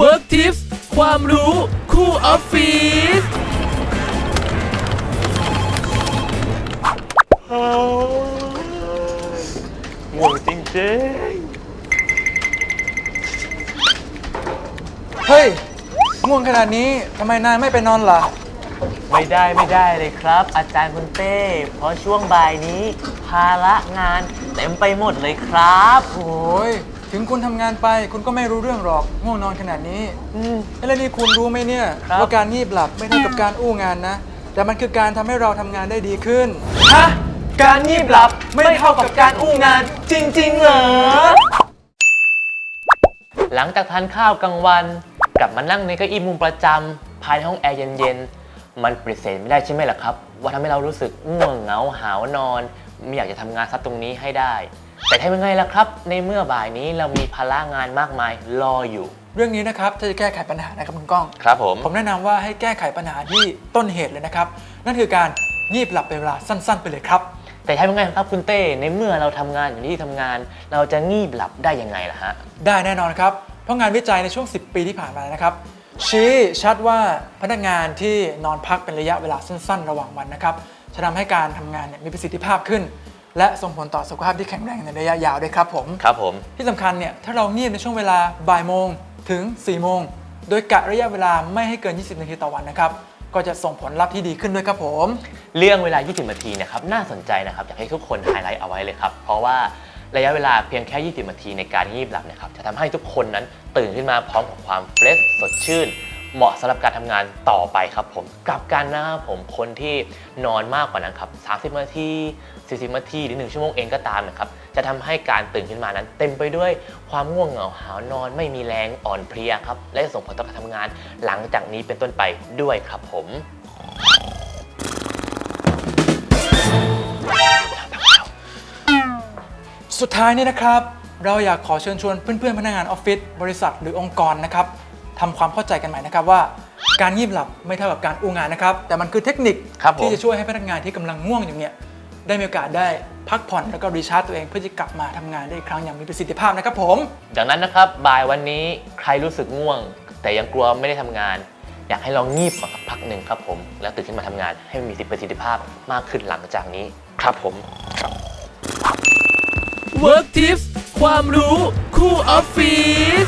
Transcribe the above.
Work Tips ความรู้คู่ออฟฟิศง่วงจริงเฮ้ย ง่วงขนาดนี้ทำไมนายไม่ไปนอนล่ะ ๆ ไม่ได้ไม่ได้เลยครับ อาจารย์คุณเต้ เพราะช่วงบ่ายนี้ ภาระงานเต็มไปหมดเลยครับ โอ้ย ถึงคุณทำงานไปคุณก็ไม่รู้เรื่องหรอกง่วงนอนขนาดนี้เอ้ยแล้วนี่คุณรู้ไหมเนี่ยครับ ว่าการงีบหลับไม่เท่ากับการอู้งานนะ แต่มันคือการทำให้เราทำงานได้ดีขึ้น ฮะ การงีบหลับไม่เท่ากับการอู้งานจริงๆเหรอ หลังจากทานข้าวกลางวัน กลับมานั่งในเก้าอี้มุมประจำภายในห้องแอร์เย็นๆ มันปฏิเสธไม่ได้ใช่ไหมล่ะครับ ว่าทำให้เรารู้สึกง่วงเหงาหาวนอน ไม่อยากจะทำงานซัดตรงนี้ให้ได้ แต่ทำยังไงล่ะครับ ในเมื่อบ่ายนี้เรามีภาระงานมากมายรออยู่ เรื่องนี้นะครับถ้าจะแก้ไขปัญหานะครับคุณก้อง ครับผม ผมแนะนำว่าให้แก้ไขปัญหาที่ต้นเหตุเลยนะครับ นั่นคือการงีบหลับเป็นเวลาสั้น ๆ ไปเลยครับ แต่ทำยังไงครับคุณเต้ในเมื่อเราทำงานอยู่ที่ทำงาน เราจะงีบหลับได้ยังไงล่ะฮะ ได้แน่นอนครับ เพราะงานวิจัยในช่วง 10 ปีที่ผ่านมานะครับ ชี้ชัดว่าพนักงานที่นอนพักเป็นระยะเวลาสั้น ๆ ระหว่างวันนะครับ จะทำให้การทำงานเนี่ยมีประสิทธิภาพขึ้น และส่งผลต่อสุขภาพที่แข็งแรงในระยะยาวด้วยครับผม ครับผม ที่สำคัญเนี่ยถ้าเรางีบในช่วงเวลาบ่ายโมงถึง4โมง โดยกะระยะเวลาไม่ให้เกิน 20 นาทีต่อวันนะครับ ก็จะส่งผลลัพธ์ที่ดีขึ้นด้วยครับผม เรื่องเวลา 20 นาทีเนะครับน่าสนใจนะครับอยากให้ทุกคนไฮไลท์เอาไว้เลยครับ เพราะว่าระยะเวลาเพียงแค่ 20 นาทีในการงีบหลับนะครับจะทำให้ทุกคนนั้นตื่นขึ้นมาพร้อมกับความเฟรชสดชื่น เหมาะสำหรับการทำงานต่อไปครับผมกลับกันนะครับผมคนที่นอนมากกว่านั้นครับ30นาที40นาทีหรือ1ชั่วโมงเองก็ตามนะครับจะทำให้การตื่นขึ้นมานั้น เต็มไปด้วยความง่วงเหงาหาวนอนไม่มีแรงอ่อนเพลียครับและส่งผลต่อการทำงาน หลังจากนี้เป็นต้นไปด้วยครับผมสุดท้ายนี้นะครับ เราอยากขอเชิญชวนเพื่อนๆพนักงานออฟฟิศบริษัทหรือองค์กรนะครับ ทำความเข้าใจกันใหม่นะครับว่า การงีบหลับไม่เท่ากับการอู้งานนะครับ แต่มันคือเทคนิคครับผม ที่จะช่วยให้พนักงานที่กำลังง่วงอยู่เนี่ยได้มีโอกาสได้พักผ่อนแล้วก็รีชาร์จตัวเองเพื่อจะกลับมาทำงานได้อีกครั้งอย่างมีประสิทธิภาพนะครับผม ดังนั้นนะครับบ่ายวันนี้ใครรู้สึกง่วง แต่ยังกลัวไม่ได้ทำงาน อยากให้ลองงีบก่อนสักพักหนึ่งครับผม แล้วตื่นขึ้นมาทำงานให้มันมีประสิทธิภาพมากขึ้นหลังจากนี้ครับผม Work Tips ความรู้คู่ออฟฟิศ